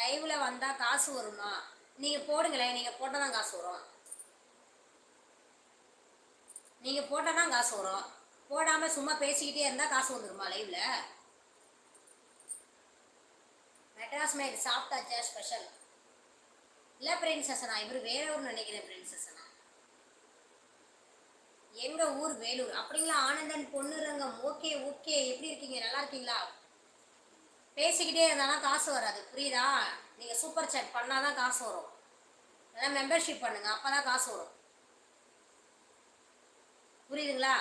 லைவ்ல வந்தா காசு வருமா? நீங்க போடுங்களேன் நீங்க போட்டால் தான் காசு வரும். நீங்க போட்டால் தான் காசு வரும். போடாம சும்மா பேசிக்கிட்டே இருந்தா காசு வந்துருமா லைவ்ல? மெட்ராஸ் மேட் சாப்பிட்டாச்சா ஸ்பெஷல். இல்லை நான் இவர் வேற ஒரு நினைக்கிறேன் பிரின்சஸனா எங்க ஊர் வேலூர்? அப்படிங்களா ஆனந்தன் பொண்ணுரங்கம். Okay okay. எப்படி இருக்கீங்க? நல்லா இருக்கீங்களா? பேசிக்கிட்டே இருந்தாலும் காசு வராது. புரியுதா? நீங்கள் சூப்பர் சேட் பண்ணால் தான் காசு வரும். நல்லா மெம்பர்ஷிப் பண்ணுங்க அப்பதான் காசு வரும். புரியுதுங்களா?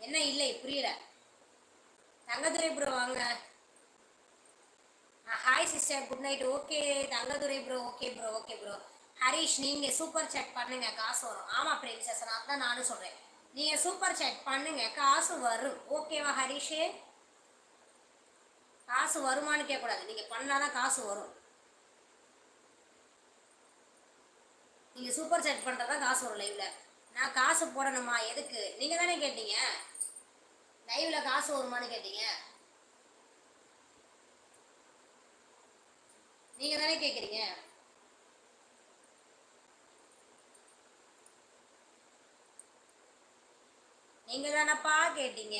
என்ன இல்லை புரியல. தங்கதுரை ப்ரோ வாங்க. Hi sister good night okay Thangadurai bro okay bro okay bro Harish நீங்க சூப்பர் சேட் பண்ணுங்க காசு வரும். ஆமா பிரின்சஸ் நான் தான் நானும் சொல்றேன். நீங்க சூப்பர் சேட் பண்ணுங்க காசு வரும். ஓகேவா ஹரீஷே? காசு வருமானு கேட்கக்கூடாது. நீங்கள் பண்ணாதான் காசு வரும். நீங்கள் சூப்பர் சேட் தான் காசு வரும் லைவில் நான் காசு போடணுமா? எதுக்கு? நீங்கள் தானே கேட்டீங்க. லைவில் காசு வருமான்னு கேட்டீங்க. நீங்கள் தானே கேட்குறீங்க. நீங்கள் தானப்பா கேட்டீங்க.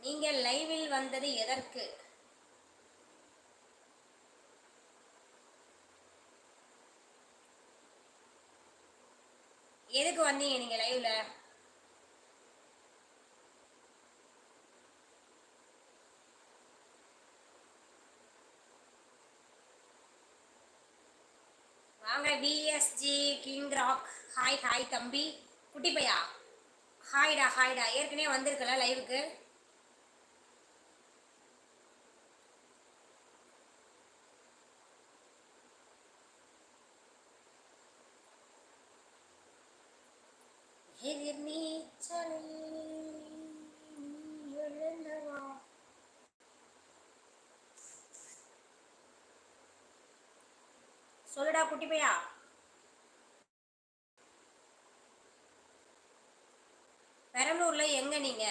நீங்கள் லைவில் வந்தது எதற்கு? எதுக்கு வந்தீங்க நீங்க லைவ்ல வாங்க VSG king rock hi hi தம்பி. குட்டி பையா? ஹாய்டா ஹாய்டா ஏற்கனவே வந்திருக்கல லைவுக்கு சொல்லுடா குட்டி பையா. பெரம்பலூர்ல எங்க நீங்க?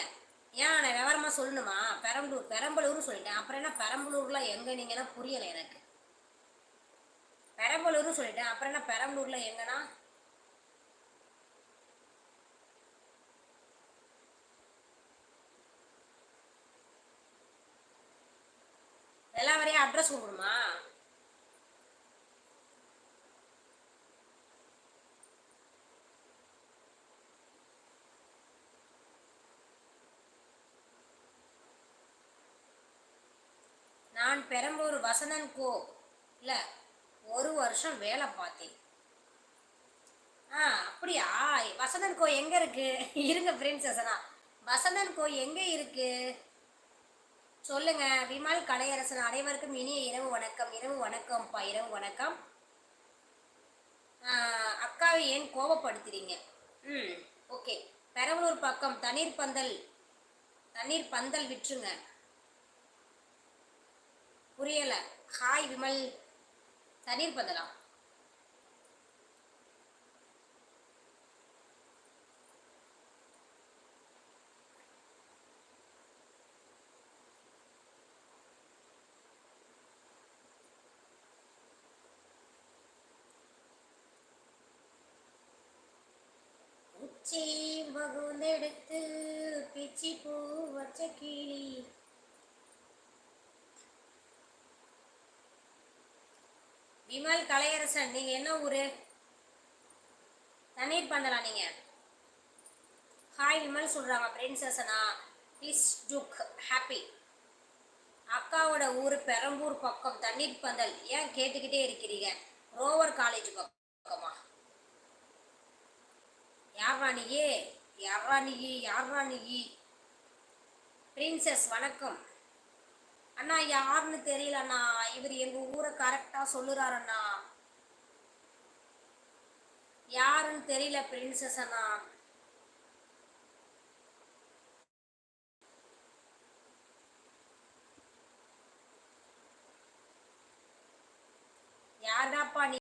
ஏன் நான் விவரமா சொல்லணுமா? பெரம்பலூர் பெரம்பலூர்னு சொல்லிட்டேன். அப்புறம் என்ன பெரம்பலூர்ல எங்க நீங்கன்னா புரியல எனக்கு. பெரம்பலூர்னு சொல்லிட்டேன். அப்புறம் என்ன பெரம்பலூர்ல எங்கன்னா? எல்லா வரையும் அட்ரஸ் கொடுக்கணுமா? நான் பெரம்பலூர் வசந்தன் கோ. இல்லை ஒரு வருஷம் வேலை பார்த்தேன். ஆ அப்படியா? வசந்தன் கோ எங்க இருக்கு? இருங்க பிரின்சஸ்னா வசந்தன் கோ எங்க இருக்கு? சொல்லுங்க. விமல் கலையரசன் அனைவருக்கும் இனிய இரவு வணக்கம் இரவு வணக்கம்ப்பா இரவு வணக்கம். அக்காவை ஏன் கோபப்படுத்துறீங்க ம் ஓகே. பெரம்பலூர் பக்கம் தண்ணீர் பந்தல் தண்ணீர் பந்தல் விற்றுங்க. புரியல. ஹாய் விமல். தண்ணீர் பந்தலா? உச்சி மகுந்தெடுத்து பிச்சி பூ வச்ச கிளி. விமல் கலையரசன் நீங்க என்ன ஊரு? தண்ணீர் பந்தலா நீங்க? ஹாய் விமல் சொல்றாங்க பிரின்சஸனா ப்ளீஸ் டுக் ஹாப்பி அக்காவோட ஊர் பெரம்பூர் பக்கம் தண்ணீர் பந்தல். ஏன் கேட்டுக்கிட்டே இருக்கிறீங்க? ரோவர் காலேஜ் பக்கமா? யாரா நீயே யாரா நீயே யாரா பிரின்சஸ் வணக்கம். அண்ணா யாருன்னு தெரியல அண்ணா. இவர் எங்க ஊரை கரெக்டா சொல்லுறாரு அண்ணா. யாருன்னு தெரியல பிரின்சஸ் அண்ணா.